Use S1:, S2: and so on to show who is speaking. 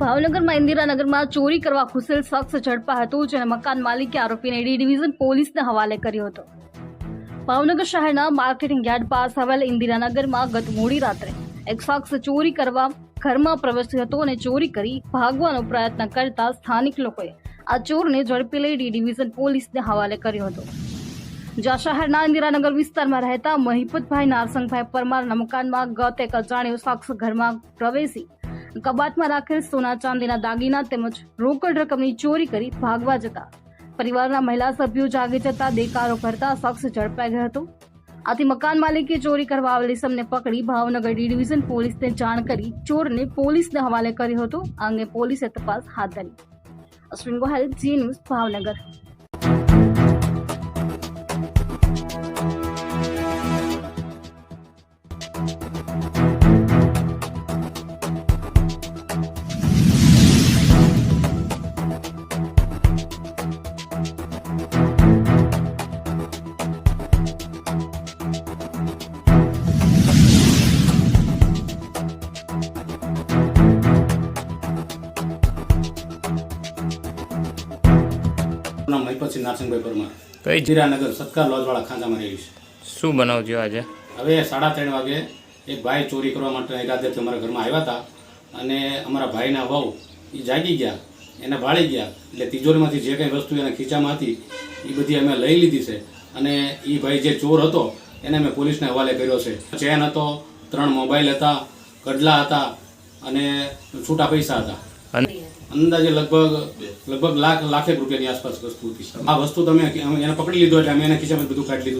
S1: ભાવનગરમાં ઇન્દિરાનગરમાં ચોરી કરવા ખુશેલ શખ્સ ઝડપા હતો જેને મકાન માલિકે આરોપીને ડી ડિવિઝન પોલીસને હવાલે કર્યો હતો. ભાવનગર શહેરના માર્કેટિંગ યાર્ડ પાસ આવેલ ઇન્દિરાનગરમાં ગત મોડી રાત્રે એક શખ્સ ચોરી કરવા ઘરમાં પ્રવેશ્યો હતો અને ચોરી કરી ભાગવાનો પ્રયત્ન કરતા સ્થાનિક લોકોએ આ ચોરને ઝડપી લઈ ડી ડિવિઝન પોલીસને હવાલે કર્યો હતો. જ્યાં શહેરના ઇન્દિરાનગર વિસ્તારમાં રહેતા મહિપતભાઈ નારસંગભાઈ પરમારના મકાનમાં ગત એક અજાણ્યો શખ્સ ઘરમાં પ્રવેશી કબાટમાં રાખેલ સોના ચાંદીના દાગીના તેમજ રોકડ રકમની ચોરી કરી ભાગવા જતા. પરિવારના મહિલા સભ્યો જાગી જતા દેકારો કરતા શખ્સ ઝડપાઈ ગયો હતો. આથી મકાન માલિકે ચોરી કરવા આવેલ ઇસમને પકડી ભાવનગર ડિવિઝન પોલીસને જાણ કરી ચોરને પોલીસને હવાલે કર્યો હતો. આ અંગે પોલીસે તપાસ હાથ ધરી. અશ્વિન ગોહેલ, જી ન્યૂઝ, ભાવનગર.
S2: નામ મહિપતસિંહ નારસિંહભાઈ પરમાર
S3: કઈ
S2: જીરાનગર સત્કાર લોજવાળા ખાંચામાં છે.
S3: શું બનાવજો આજે?
S2: હવે સાડા ત્રણ વાગે એક ભાઈ ચોરી કરવા માટે ઈરાદેથી અમારા ઘરમાં આવ્યા હતા અને અમારા ભાઈના વહુ એ જાગી ગયા એને ભાળી ગયા. એટલે તિજોરીમાંથી જે કંઈ વસ્તુ એના ખીચામાં હતી એ બધી અમે લઈ લીધી છે. અને એ ભાઈ જે ચોર હતો એને અમે પોલીસને હવાલે કર્યો છે. ચેન હતો ત્રણ મોબાઈલ હતા કડલા હતા અને છૂટા પૈસા હતા. અંદાજે લગભગ લગભગ લાખ, લાખેક રૂપિયાની આસપાસ વસ્તુ હતી આ વસ્તુ તમે એને પકડી લીધો એટલે અમે એના ખિસ્સામાં બધું કાઢી લીધું.